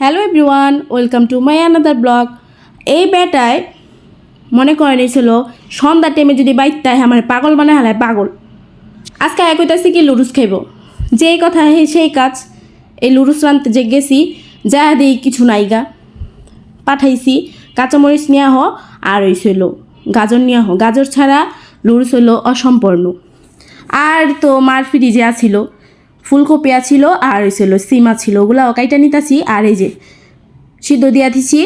Hello everyone, welcome to my another blog. এই বেটায় মনে করেন ছিল সন্ধ্যা টাইমে যদি বাইকটায় আমার পাগল মানে হালায় পাগল। আজকে এক কইতাছি কি, লুডুস খাইব। যেই কথা হে, সেই কাজ। এই লুডুস রানতে যে গেছি, যা দিই কিছু নাইগা পাঠাইছি, কাঁচামরিচ নিয়ে হ, আর ওই হইছিল গাজর নিয়ে হ। গাজর ছাড়া লুডুস হইল অসম্পূর্ণ। আর তো মার ফ্রিজে আছিল ফুলকপি আছিল আর হইছিল সিমা ছিল ওগুলা কাইটা নিতাছি। আর এই যে সিদ্ধ দিয়া দিছি।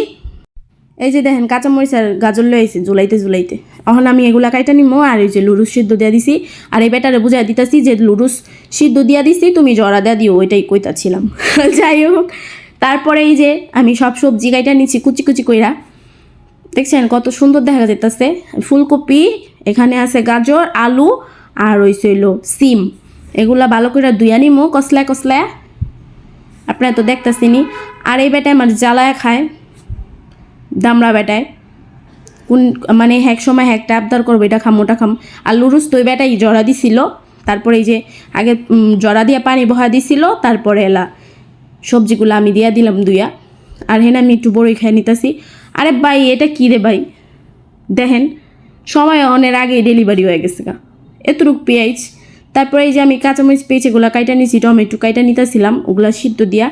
এই যে দেখেন, কাঁচামরিচ আর গাজর লয়ে আইছে জুলাইতে জুলাইতে এখন আমি এগুলা কাইটা নিমো আর এই যে লুডুস সিদ্ধ দিয়া দিছি। আর এই বেটারে বুঝাই দিতাছি যে লুডুস সিদ্ধ দিয়া দিছি, তুমি জরা দেয়া দিও, ওইটাই কইতাছিলাম। যাই হোক, তারপরে এই যে আমি সব সবজি কাইটা নিচ্ছি কুচি কুচি কইরা। দেখছেন কত সুন্দর দেখা যেতেছে ফুলকপি, এখানে আছে গাজর, আলু আর ওই হইছিল সিম। এগুলা ভালো করে ধুইয়া নিমো, কসলায় কসলায়। আপনারা তো দেখতেছিনি আর এই বেটায় আমার জ্বালায় খায়, দামড়া বেটায়। কোন মানে এক সময় একটা আবদার করব, এটা খাম, ওটা খাম। আর লুরুস তো ওই বেটাই জড়া দিছিল। তারপরে এই যে আগে জড়া দিয়ে পানি বহা দিছিল, তারপরে এলা সবজিগুলো আমি দিয়া দিলাম দুইয়া আর হেন আমি একটু বড়ই খেয়ে নিতেছি। আরে ভাই, এটা কী রে ভাই? দেখেন, সময় অনেক আগেই ডেলিভারি হয়ে গেছে গা। এতটুক পেঁয়াজ। তারপরে এই যে আমি কাঁচামরিচ পেঁয়াজ এগুলো কাইটা নিছি টমেটো কাইটা নিতেছিলাম, ওগুলা সিদ্ধ দিয়া।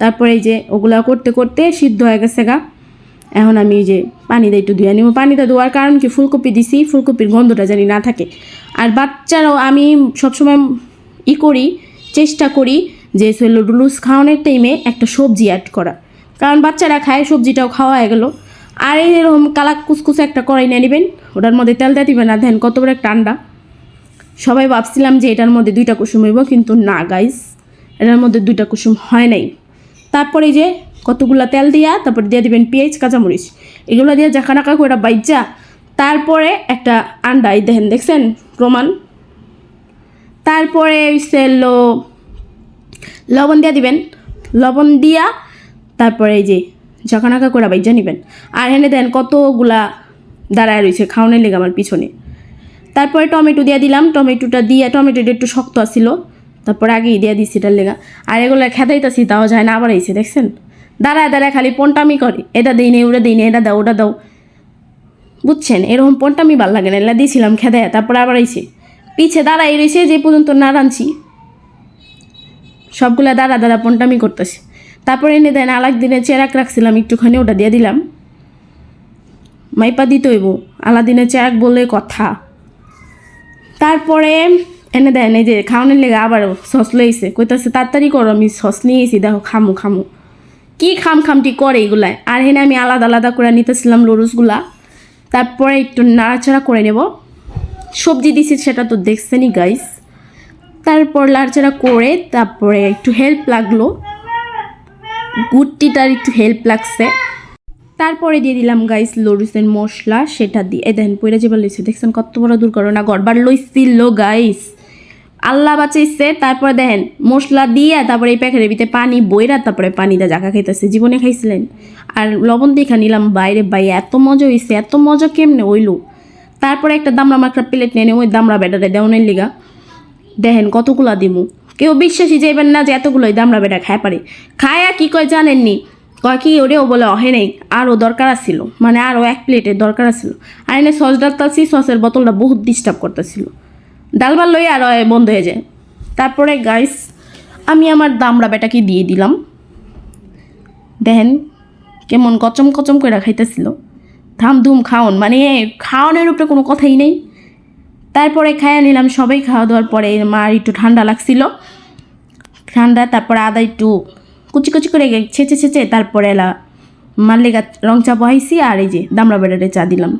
তারপরে এই যে ওগুলা করতে করতে সিদ্ধ হয়ে গেছে গা। এখন আমি যে পানিটা একটু ধুয়ে নিব। পানিটা ধোয়ার কারণ কি? ফুলকপি দিছি, ফুলকপির গন্ধটা জানি না থাকে। আর বাচ্চারাও আমি সবসময় ই করি, চেষ্টা করি যে সেলোডুলুস খাওয়ানোর টাইমে একটা সবজি অ্যাড করা। কারণ বাচ্চারা খায়, সবজিটাও খাওয়া হয়ে গেলো। আর এরকম কালাক কুসকুসে একটা কড়াই নিয়ে নেবেন, ওটার মধ্যে তেল দিয়ে দিবেন না দেন কত বড় একটা আন্ডা। সবাই ভাবছিলাম যে এটার মধ্যে দুইটা কুসুম হইব, কিন্তু না গাইস এটার মধ্যে দুইটা কুসুম হয় নাই। তারপরে যে কতগুলা তেল দিয়া, তারপরে দিয়ে দিবেন পেঁয়াজ, কাঁচামরিচ। এগুলো দিয়ে জাকা নাকা করে বাইজা তারপরে একটা আন্ডা এই দেখেন, দেখছেন? প্রমাণ। তারপরে হলো লবণ দিয়া দিবেন। লবণ দিয়া তারপরে এই যে ঝাঁকানাকা করে বাইজা নিবেন। আর এনে দেন কতগুলা দাঁড়ায় রয়েছে খাওয়ানোর লেগে আমার পিছনে। তারপরে টমেটো দিয়ে দিলাম, টমেটোটা দিয়ে, টমেটোটা একটু শক্ত আসছিল তারপরে আগেই দিয়ে দিছি এটার লেগা। আর এগুলো খেদাইতাছি, তাও যায় না, আবার আইছে, দেখছেন? দাঁড়ায় দাঁড়ায় খালি পন্টামি করে। এটা দিই নে, ওটা দিই নে, এটা দাও, ওটা দাও। বুঝছেন? এরকম পন্টামি ভালো লাগে না, এলা দিয়েছিলাম খেদায়, তারপরে আবার আইছে। পিছে দাঁড়াই রয়েছে যে পর্যন্ত না রাঁধছি। সবগুলা দাঁড়া দাঁড়া পন্টামি করতেছে। তারপরে এনে দেন আলাক দিনে চেরাক রাখছিলাম, একটুখানি, ওটা দিয়ে দিলাম। মাইপা দিতে হইব। আলাদিনে চেরাক বললে কথা। তারপরে এনে দেন এই যে খাওয়ানোর লেগে আবার সস লইছে। কইতাছে, তাড়াতাড়ি করো, আমি সস নিয়ে দেখো, খামু খামু। কি খাম খামটি করে এগুলায়। আর হেনে আমি আলাদা আলাদা করে নিতেছিলাম লরুসগুলা তারপরে একটু নাড়াচাড়া করে নেব। সবজি দিছি, সেটা তো দেখছেনই গাইস তারপর নাড়াচাড়া করে তারপরে একটু হেল্প লাগল। গুট্টিটার একটু হেল্প লাগছে। তারপরে দিয়ে দিলাম গাইস লরুসের মশলা, সেটা দিয়ে এ দেখেন পয়রা যে লইছে দেখছেন কত বড় দুর্ঘটনা গড়বার লইছিল গাইস আল্লাহ বাঁচাইছে, তারপরে দেখেন, মশলা দিয়ে, তারপরে এই প্যাকেটের ভিতরে পানি বইরা, তারপরে পানি দা জাকা খাইতেছে, জীবনে খাইছিলেন। আর লবণ দেখা নিলাম, বাইরে বাই এত মজা হইছে, এত মজা কেমনে হইল। তারপরে একটা দামড়া মাকড়া প্লেট নিয়ে ওই দামড়া ব্যাটারে দেওয়ানের লিগা। দেখেন, কতগুলা দিমু। কেউ বিশ্বাসই যাইবেন না যে এতগুলোই দামড়া বেটা খায় পারে। খায়া কি কয় জানেননি? কয় কি ওরে ও বলে, অহে নেই, আরও দরকার আছিল। মানে আরও এক প্লেটের দরকার আছিল। আর এনে সস ডালতাছি, সসের বোতলটা বহুত ডিস্টার্ব করতেছিল। ডালবার লই আর বন্ধ হয়ে যায়। তারপরে গাইস আমি আমার দামড়া বেটাকে দিয়ে দিলাম। দেখেন কেমন কচম কচম করে খাইতেছিল। ধাম ধুম খাওন মানে খাওয়ানোর উপরে কোনো কথাই নেই। তারপরে খাইয়া নিলাম সবাই খাওয়া দাওয়ার পরে মার একটু ঠান্ডা লাগছিল। ঠান্ডা, তারপরে আদা একটু কুচি কুচি করে ছেঁচে ছেঁচে তারপরে এলা মাল্লিকা রং চা বহাইছি আর এই যে দামড়া বেড়ারে চা দিলাম।